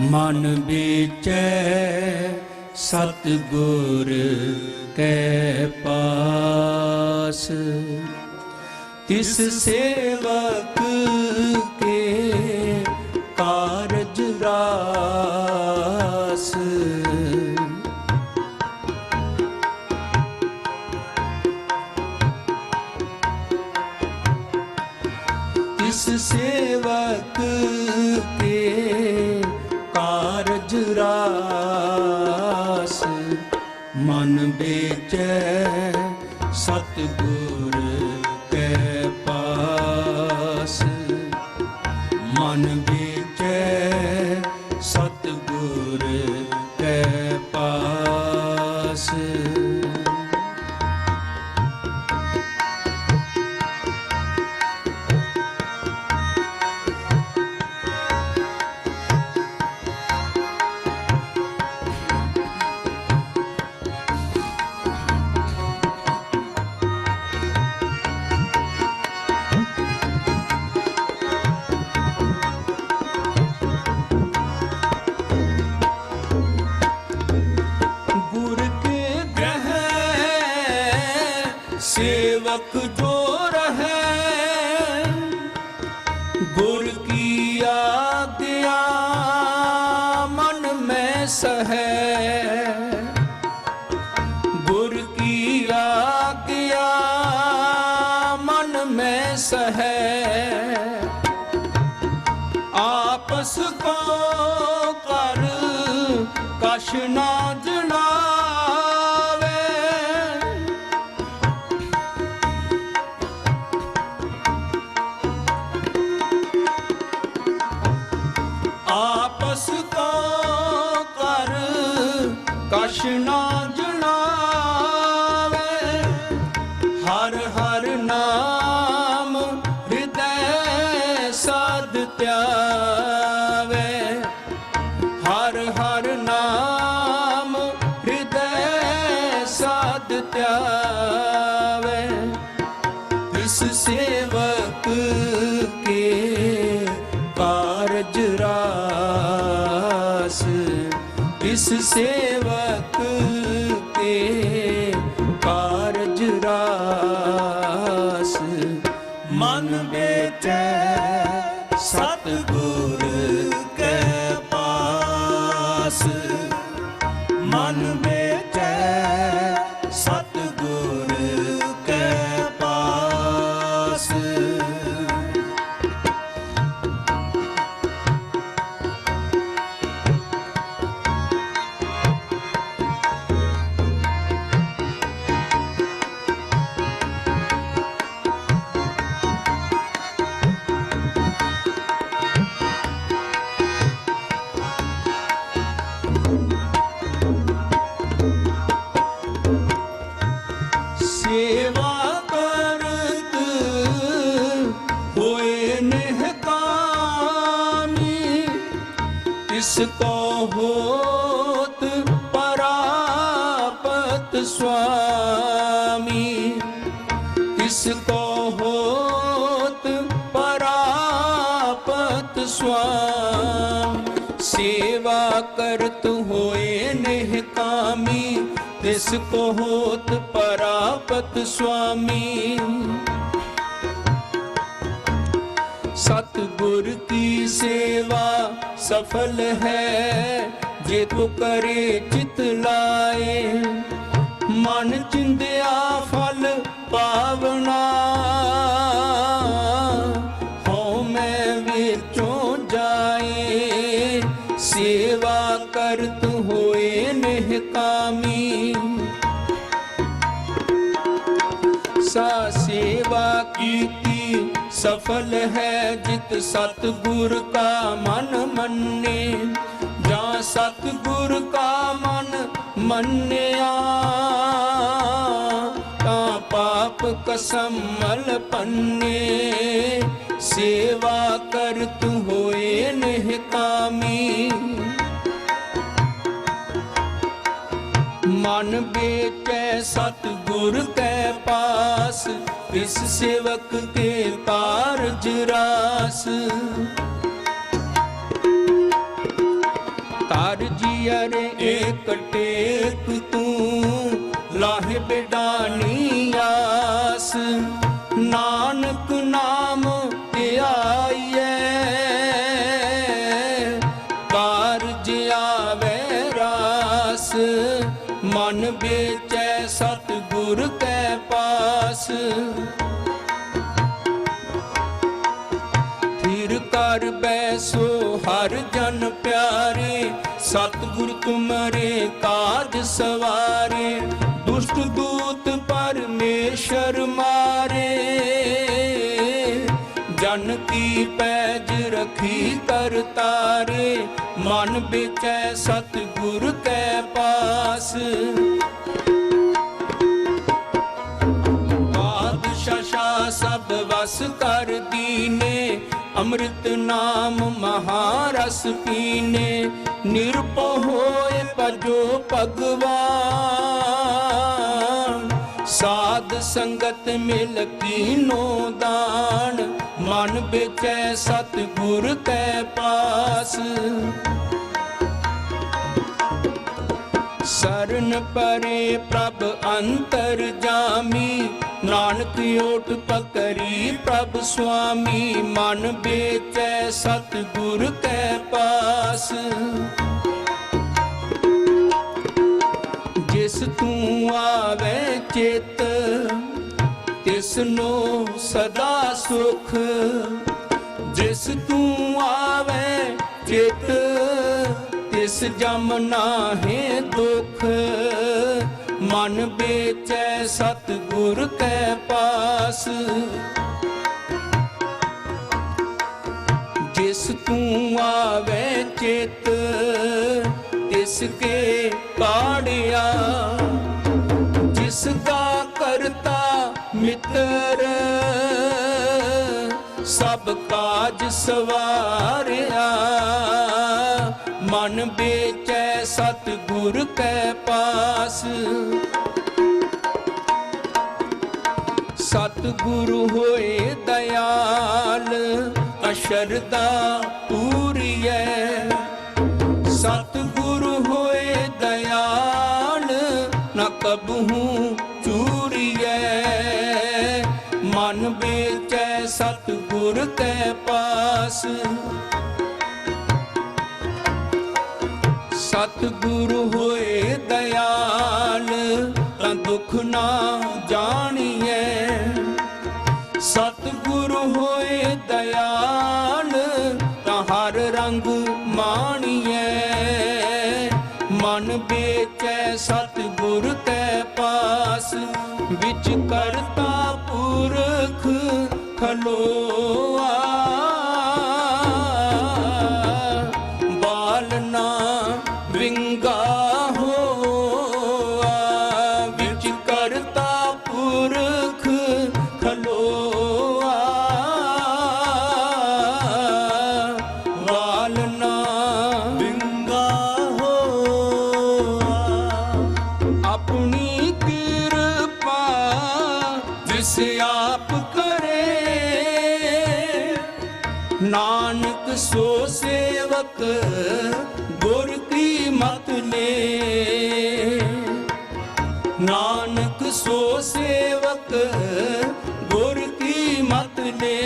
ਮਨ ਵਿਚੈ ਸਤ ਗੁਰ ਕੈ ਪਾਸ। ਤਿਸ ਸੇਵਕ ਕੇ ਕਾਰਜ ਰਾਸ। ਤਿਸ ਸੇਵਕ ਸਤ ਸੇਵਕ ਜੋ ਰਹੈ ਗੁਰ ਕੀ ਆਗਿਆ, ਮਨ ਮੈਂ ਸਹੈ। ਗੁਰ ਕੀ ਆਗਿਆ, ਮਨ ਮੈਂ ਸਹੈ। ਆਪਸ ਕੋ ਕਰ, ਕਛ ਨਾ ਜਣਾਵੇ ਹਿਰਦੈ ਧਿਆਵੇ ਹਰ ਹਰ ਨਾਮ ਹਿਰਦੈ ਸਾਧ ਧਿਆਵੇ ਇਸ ਸੇਵਕ ਕੇ ਕਾਰਜ ਰਾਸ। ਇਸ ਸੇਵਕ ਇਸ ਕੋ ਹੋਤ ਪਰਾਪਤ ਸੁਆਮੀ ਇਸ ਕੋ ਹੋਤ ਪਰਾਪਤ ਸੁਆਮ ਸੇਵਾ ਕਰਤ ਹੋਏ ਨਿਹਕਾਮੀ ਤਿਸ ਕੋ ਹੋਤ ਪਰਾਪਤ ਸੁਆਮੀ ਸਤਿਗੁਰ ਕੀ ਸੇਵਾ ਸਫਲ ਹੈ? ਜੇ ਤੂੰ ਕਰੇ ਚਿਤ ਲਾਏ, ਮਨ ਚਿੰਦਿਆ ਫਲ ਪਾਵਨਾ ਹਉ ਮੈਂ ਵਿੱਚੋਂ ਜਾਏ, ਸੇਵਾ ਕਰਤ ਹੋਏ ਨਿਹਕਾਮੀ ਸਾ ਸਫਲ ਹੈ ਜਿਤ ਸਤਗੁਰ ਕਾ ਮਨ ਮੰਨੇ, ਜਾਂ ਸਤਗੁਰ ਕਾ ਮਨ ਮੰਨਿਆ, ਤਾਂ ਪਾਪ ਕਸਮਲ ਪੰਨੇ। ਸੇਵਾ ਕਰ ਤੂੰ ਹੋਏ ਨਿਹਕਾਮੀ ਮਨ ਬੇਚੈ ਸਤ ਗੁਰ ਕੈ ਪਾਸ, ਇਸ ਸੇਵਕ ਕੇ ਕਾਰਜ ਰਾਸ ਤਾਰ ਜੀਅਰੇ ਏਕ ਟੇਕ ਤੂੰ, ਲਾਹੇ ਬਿਡਾਨੀ ਆਸ। ਨਾ ਸੋ ਹਰ ਜਨ ਪਿਆਰੇ, ਸਤਿਗੁਰ ਤੁਮਰੇ ਕਾਜ ਸਵਾਰੇ, ਦੁਸ਼ਟ ਦੂਤ ਪਰਮੇਸ਼ਰ ਮਾਰੇ। ਜਨ ਕੀ ਪੈਜ ਰਖੀ ਕਰ ਤਾਰੇ, ਮਨ ਵਿਚੈ ਸਤਿਗੁਰ ਕੈ ਪਾਸ। ਸਭ ਵਸ ਕਰ ਦੀਨੇ ਅੰਮ੍ਰਿਤ ਨਾਮ ਮਹਾਰਸ ਪੀਨੇ। ਨਿਰਭਉ ਹੋਏ ਭਜੋ ਭਗਵਾਨ, ਸਾਧ ਸੰਗਤ ਮਿਲ ਕੀਨੋ ਦਾਨ। ਮਨ ਵਿਚੈ ਸਤ ਗੁਰ ਕੈ ਪਾਸ। ਸਰਨ ਪਰੇ ਪ੍ਰਭ ਅੰਤਰ ਜਾਮੀ ਨਾਨਕ ਓਟ ਪਕਰੀ ਪ੍ਰਭ ਸੁਆਮੀ, ਮਨ ਵੇਚੈ ਸਤ ਗੁਰ ਕੈ ਪਾਸ। ਜਿਸ ਤੂੰ ਆਵੇ ਚਿਤ, ਤਿਸ ਨੂੰ ਸਦਾ ਸੁਖ। ਜਿਸ ਤੂੰ ਆਵੇ ਚਿਤ, ਤਿਸ ਜਮ ਨਾਹੇ ਦੁਖ। ਮਨ ਵੇਚੈ ਸਤ ਗੁਰ ਕੈ ਪਾਸ। ਜਿਸ ਤੂੰ ਆਵੇ ਚਿਤ, ਤਿਸ ਕੇ ਕਾੜਿਆ ਜਿਸ ਦਾ ਕਰਤਾ ਮਿੱਤਰ, ਸਭ ਕਾਜ ਸਵਾਰਿਆ। ਮਨ ਵੇਚੈ ਸਤ ਗੁਰ ਕੈ ਪਾਸ। ਸਤ ਗੁਰੂ ਹੋਏ ਦਇਆਲ ਅਸ਼ਰਦਾ ਪੂਰੀਐ। ਸਤ ਗੁਰੂ ਹੋਏ ਦਇਆਲ, ਨ ਕਬਹੂ ਚੂਰੀਐ। ਮਨ ਵੇਚੈ ਸਤ ਗੁਰ ਕੈ ਪਾਸ। ਸਤ ਹੋਏ ਦਇਆਲ, ਤਾਂ ਦੁੱਖ ਨਾ ਜਾਣੀਐ। ਸਤ ਹੋਏ ਦਇਆਲ, ਤਾਂ ਹਰ ਰੰਗ ਮਾਣੀਐ। ਮਨ ਵੇਚੈ ਸਤਿਗੁਰ ਗੁਰ ਪਾਸ, ਵਿੱਚ ਕਰਤਾ ਪੁਰਖ ਖਲੋਆ। ਬਾਲ ਨਾ ਵਿੰਗਾ ਹੋਆ, ਵਿੱਚ ਕਰਤਾ ਪੁਰਖ ਖਲੋਆ। ਵਾਲਨਾ ਵਿੰਗਾ ਹੋਆ, ਆਪਣੀ ਕਿਰਪਾ ਜਿਸ ਆਪ ਕਰੇ। ਨਾਨਕ ਸੋ ਸੇਵਕ ਗੁਰ ਨਾਨਕ ਸੋ ਸੇਵਕ ਗੁਰ ਕੀ ਮਤ ਨੇ।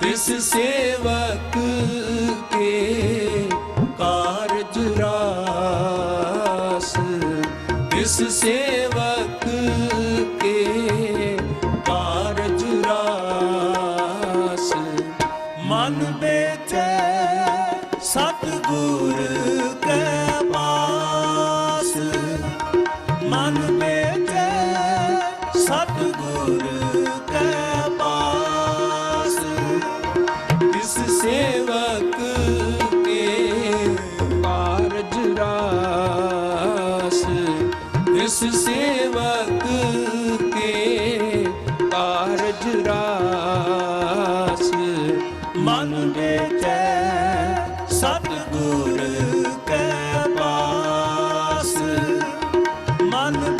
ਤਿਸ ਸੇਵਕ ਕੇ ਕਾਰਜ ਰਾਸ। ਤਿਸ ਸੇਵਕ ਕੇ ਕਾਰਜ ਰਾਸ। ਮਨ ਵੇਚੈ ਸਤਿਗੁਰ ਕੈ ਮਨ